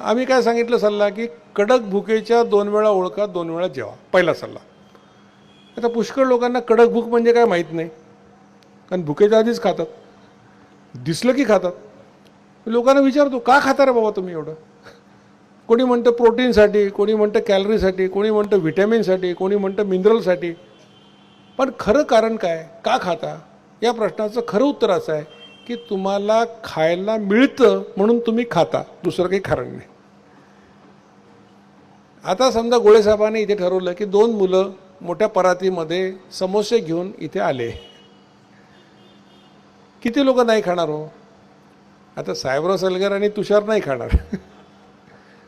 आम्ही काय सांगितलं सल्ला की कडक भुकेच्या दोन वेळा ओळखा दोन वेळा जेवा. पहिला सल्ला. आता पुष्कळ लोकांना कडक भूक म्हणजे काय माहीत नाही. कारण भुकेच्या आधीच खातात. दिसलं की खातात. लोकांना विचारतो का खाता रे बाबा तुम्ही एवढं? कोणी म्हणतं प्रोटीनसाठी कोणी म्हणतं कॅलरीसाठी कोणी म्हणतं व्हिटॅमिनसाठी कोणी म्हणतं मिनरलसाठी. पण खरं कारण काय? का खाता? या प्रश्नाचं खरं उत्तर असं आहे. की तुम्हाला खायला मिळतं म्हणून तुम्ही खाता. दुसरं काही कारण नाही. आता समजा गोळेसाहेबांनी इथे ठरवलं की दोन मुलं मोठ्या परातीमध्ये समोसे घेऊन इथे आले. किती लोक नाही खाणार हो? आता साहेबराव सलगर आणि तुषार नाही खाणार.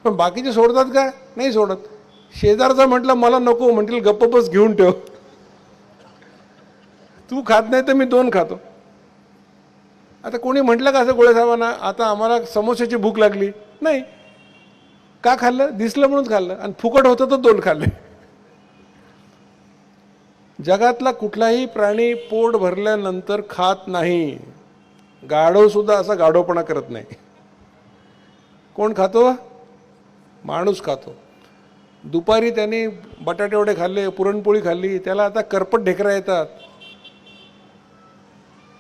पण बाकीचे सोडतात का? नाही सोडत. शेजारचा म्हटलं मला नको म्हणतील गप्प बस घेऊन ठेव. तू खात नाही तर मी दोन खातो. आता कोणी म्हटलं का असं गोळेसाहेबांना आता आम्हाला समोश्याची भूक लागली? नाही. का खाल्लं? दिसलं म्हणून खाल्लं. आणि फुकट होतं तर दोन खाल्ले. जगातला कुठलाही प्राणी पोट भरल्यानंतर खात नाही. गाढवसुद्धा असा गाढवपणा करत नाही. कोण खातो? माणूस खातो. दुपारी त्याने बटाटेवडे खाल्ले पुरणपोळी खाल्ली त्याला आता करपट ढेकरा येतात.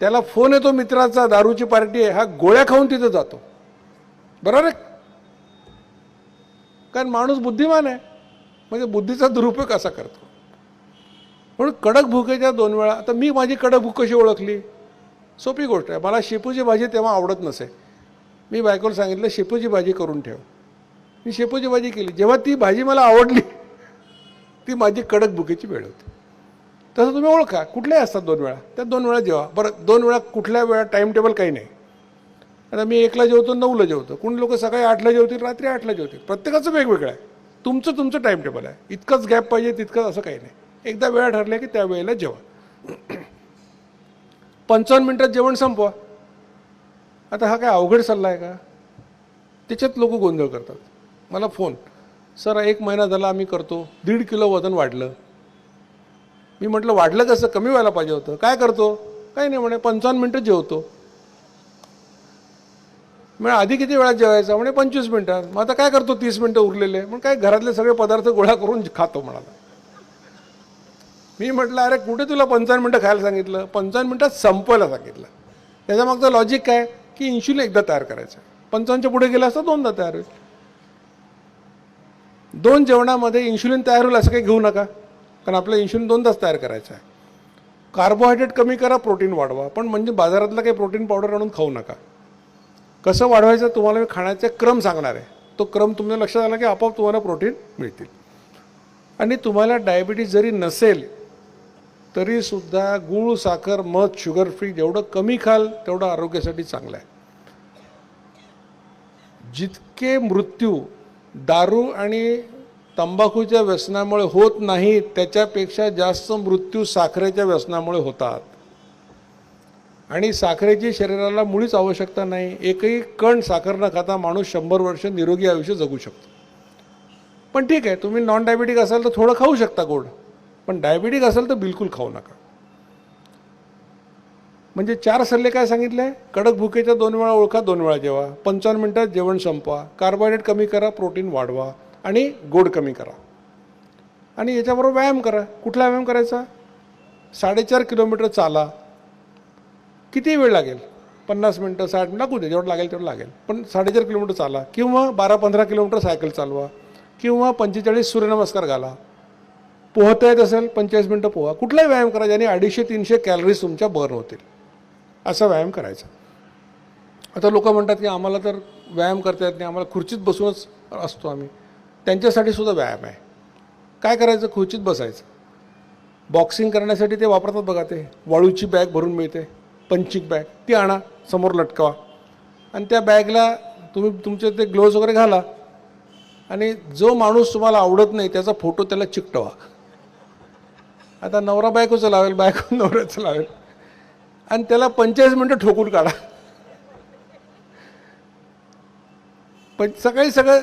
त्याला फोन येतो मित्राचा दारूची पार्टी आहे हा गोळ्या खाऊन तिथं जातो. बरोबर आहे? कारण माणूस बुद्धिमान आहे. म्हणजे बुद्धीचा दुरुपयोग असा करतो? म्हणून कडक भुकेच्या दोन वेळा आता मी माझी कडक भूक कशी ओळखली? सोपी गोष्ट आहे. मला शेपूची भाजी तेव्हा आवडत नसे. मी बायकोला सांगितलं शेपूची भाजी करून ठेव. मी शेपूची भाजी केली. जेव्हा ती भाजी मला आवडली ती माझी कडक भुकेची वेळ होती. तसं तुम्ही ओळखा. कुठल्याही असतात दोन वेळा. त्या दोन वेळा जेवा. बरं दोन वेळा कुठल्या वेळा टाईम टेबल काही नाही. आता मी एकला जेवतो नऊला जेवतो. कोणी लोक सकाळी आठला जेवतील रात्री आठला जेवतील. प्रत्येकाचं वेगवेगळं आहे. तुमचं तुमचं टाईम टेबल आहे. इतकंच गॅप पाहिजे तितकंच असं काही नाही. एकदा वेळा ठरल्या की त्या वेळेला जेवा. पंचावन्न मिनटात जेवण संपवा. आता हा काय अवघड सल्ला आहे का? त्याच्यात लोक गोंधळ करतात. मला फोन सर एक महिना झाला आम्ही करतो. दीड किलो वजन वाढलं. मी म्हटलं वाढलं कसं? कमी व्हायला पाहिजे होतं. काय करतो? काही नाही म्हणे पंचावन्न मिनटं जेवतो. म्हणजे आधी किती वेळात जेवायचं? म्हणे पंचवीस मिनटात मग आता काय करतो? तीस मिनटं उरलेले. मग काय घरातले सगळे पदार्थ गोळा करून खातो म्हणाला. मी म्हटलं अरे कुठे तुला पंचावन्न मिनटं खायला सांगितलं? पंचावन्न मिनटात संपवायला सांगितलं. त्याच्या मागचं लॉजिक काय? की इन्शुलिन एकदा तयार करायचं. पंचावन्नच्या पुढे गेलं असता दोनदा तयार होईल. दोन जेवणामध्ये इन्शुलिन तयार होईल असं काही घेऊ नका. कारण आपलं इन्शुलिन तास तयार करायचं आहे. कार्बोहायड्रेट कमी करा प्रोटीन वाढवा. पण म्हणजे बाजारातलं काही प्रोटीन पावडर आणून खाऊ नका. कसं वाढवायचं तुम्हाला मी खाण्याचे क्रम सांगणार आहे. तो क्रम तुमच्या लक्षात आला की आपोआप तुम्हाला प्रोटीन मिळतील. आणि तुम्हाला डायबिटीज जरी नसेल तरीसुद्धा गूळ साखर मध शुगर फ्री जेवढं कमी खाल तेवढं आरोग्यासाठी चांगलं आहे. जितके मृत्यू दारू आणि तंबाखूच्या व्यसनामुळे होत नाही त्याच्यापेक्षा जास्त मृत्यू साखरेच्या व्यसनामुळे होतात. आणि साखरेची शरीराला मुळीच आवश्यकता नाही. एकही कण साखर न खाता माणूस शंभर वर्ष निरोगी आयुष्य जगू शकतो. पण ठीक आहे तुम्ही नॉन डायबिटिक असाल तर थोडं खाऊ शकता गोड. पण डायबिटिक असेल तर बिलकुल खाऊ नका. म्हणजे चार सल्ले काय सांगितले? कडक भुकेच्या दोन वेळा ओळखा दोन वेळा जेवा. पंचावन्न मिनटात जेवण संपवा. कार्बोहायड्रेट कमी करा प्रोटीन वाढवा. आणि गोड कमी करा. आणि याच्याबरोबर व्यायाम करा. कुठला व्यायाम करायचा? साडेचार किलोमीटर चाला. किती वेळ लागेल? पन्नास मिनटं साठ मिनटं लागू दे. जेवढं लागेल तेवढं लागेल. पण साडेचार किलोमीटर चाला. किंवा बारा पंधरा किलोमीटर सायकल चालवा. किंवा पंचेचाळीस सूर्यनमस्कार घाला. पोहता येत असेल पंचेचाळीस मिनटं पोहा. कुठलाही व्यायाम करा ज्याने अडीचशे तीनशे कॅलरीज तुमच्या बर्न होतील. असा व्यायाम करायचा. आता लोक म्हणतात की आम्हाला तर व्यायाम करता येत नाही. आम्हाला खुर्चीत बसूनच असतो आम्ही. त्यांच्यासाठी सुद्धा व्यायाम आहे. काय करायचं? खुर्चीत बसायचं. बॉक्सिंग करण्यासाठी ते वापरतात बघा ते. वाळूची बॅग भरून मिळते. पंचिक बॅग ती आणा. समोर लटकवा. आणि त्या बॅगला तुम्ही तुमचे ते ग्लोव्ज वगैरे घाला. आणि जो माणूस तुम्हाला आवडत नाही त्याचा फोटो त्याला चिकटवा. आता नवरा बायकोचं लावेल बायको नवऱ्याचं लावेल. आणि त्याला पंचेचाळीस मिनटं ठोकून काढा. पण सकाळी सगळं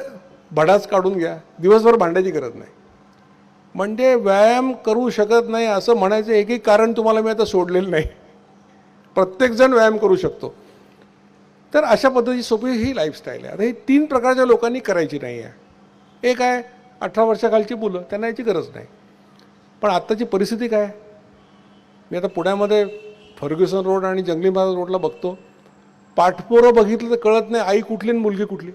भडाच काढून घ्या. दिवसभर भांडायची गरज नाही. म्हणजे व्यायाम करू शकत नाही असं म्हणायचं एकही कारण तुम्हाला मी आता सोडलेलं नाही. प्रत्येकजण व्यायाम करू शकतो. तर अशा पद्धतीची सोपी ही लाईफस्टाईल आहे. आता ही तीन प्रकारच्या लोकांनी करायची नाही आहे. एक आहे अठरा वर्षाखालची मुलं त्यांना याची गरज नाही. पण आत्ताची परिस्थिती काय? मी आता पुण्यामध्ये फर्ग्युसन रोड आणि जंगली महाराज रोडला बघतो. पाठपोरं बघितलं तर कळत नाही आई कुठली आणि मुलगी कुठली.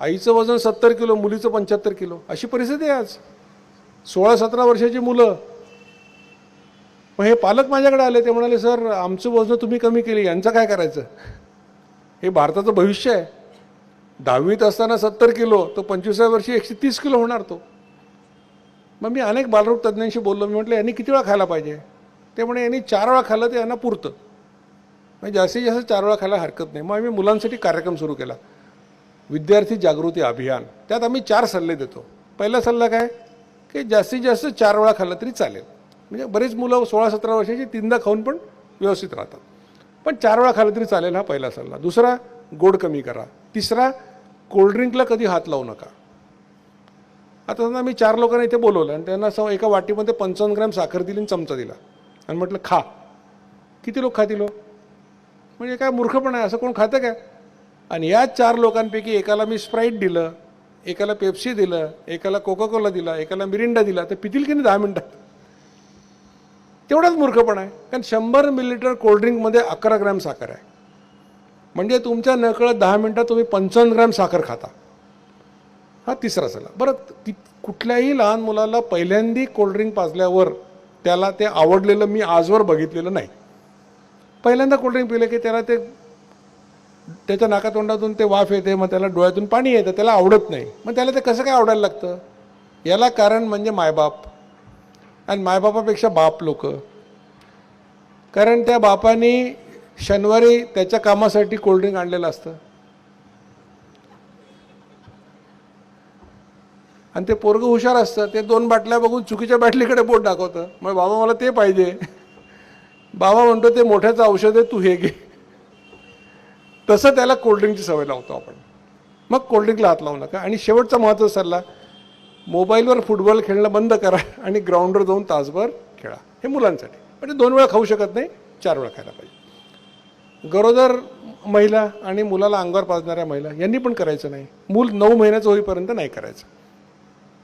आईचं वजन सत्तर किलो मुलीचं पंच्याहत्तर किलो. अशी परिस्थिती आहे आज. सोळा सतरा वर्षाची मुलं. मग हे पालक माझ्याकडे आले ते म्हणाले सर आमचं वजन तुम्ही कमी केली यांचं काय करायचं? हे भारताचं भविष्य आहे. दहावीत असताना सत्तर किलो तो पंचवीसाव्या वर्षी एकशे तीस किलो होणार तो. मग मी अनेक बालरोग तज्ज्ञांशी बोललो. मी म्हटलं यांनी किती वेळा खायला पाहिजे? ते म्हणे यांनी चार वेळा खाल्लं ते यांना पुरतं. म्हणजे जास्तीत जास्त चार वेळा खायला हरकत नाही. मग आम्ही मुलांसाठी कार्यक्रम सुरू केला. विद्यार्थी जागृती अभियान. त्यात आम्ही चार सल्ले देतो. पहिला सल्ला काय? की जास्तीत जास्त चार वेळा खाल्लं तरी चालेल. म्हणजे बरीच मुलं सोळा सतरा वर्षाची तीनदा खाऊन पण व्यवस्थित राहतात. पण चार वेळा खाल्लं तरी चालेल हा पहिला सल्ला. दुसरा गोड कमी करा. तिसरा कोल्ड्रिंकला कधी हात लावू नका. आता समजा मी चार लोकांना इथे बोलवलं आणि त्यांना स एका वाटीमध्ये पंचावन्न ग्रॅम साखर दिली आणि चमचा दिला. आणि म्हटलं खा. किती लोक खातील हो? म्हणजे काय मूर्खपण आहे? असं कोण खातं काय? आणि या चार लोकांपैकी एकाला मी स्प्राईट दिलं एकाला पेप्सी दिलं एकाला कोकाकोला दिला एकाला मिरिंडा दिला तर पितील की नाही दहा मिनटात? तेवढाच मूर्खपण आहे. कारण शंभर मिलीलिटर कोल्ड्रिंकमध्ये अकरा ग्रॅम साखर आहे. म्हणजे तुमच्या नकळत दहा मिनटात तुम्ही पंचावन्न ग्रॅम साखर खाता. हा तिसरा सल्ला. बरं ती कुठल्याही लहान मुलाला पहिल्यांदी कोल्ड्रिंक पाजल्यावर त्याला ते आवडलेलं मी आजवर बघितलेलं नाही. पहिल्यांदा कोल्ड्रिंक पिलं की त्याला ते त्याच्या नाकातोंडातून ते वाफ येते मग त्याला डोळ्यातून पाणी येतं त्याला आवडत नाही. मग त्याला ते कसं काय आवडायला लागतं? याला कारण म्हणजे मायबाप. आणि मायबापापेक्षा बाप लोक. कारण त्या बापाने शनिवारी त्याच्या कामासाठी कोल्ड्रिंक आणलेलं असतं. आणि ते पोरगं हुशार असतं. ते दोन बाटल्या बघून चुकीच्या बाटलीकडे बोट दाखवतं. मग बाबा मला ते पाहिजे. बाबा म्हणतो ते मोठ्याचं औषध आहे तू हे घे. तसं त्याला कोल्ड्रिंकची सवय लावतो आपण. मग कोल्ड्रिंकला हात लावू नका. आणि शेवटचा महत्त्वाचा सल्ला मोबाईलवर फुटबॉल खेळणं बंद करा आणि ग्राउंडवर जाऊन तासभर खेळा. हे मुलांसाठी. म्हणजे दोन वेळा खाऊ शकत नाही चार वेळा खायला पाहिजे. गरोदर महिला आणि मुलाला अंगावर पाजणाऱ्या महिला यांनी पण करायचं नाही. मूल नऊ महिन्याचं होईपर्यंत नाही करायचं.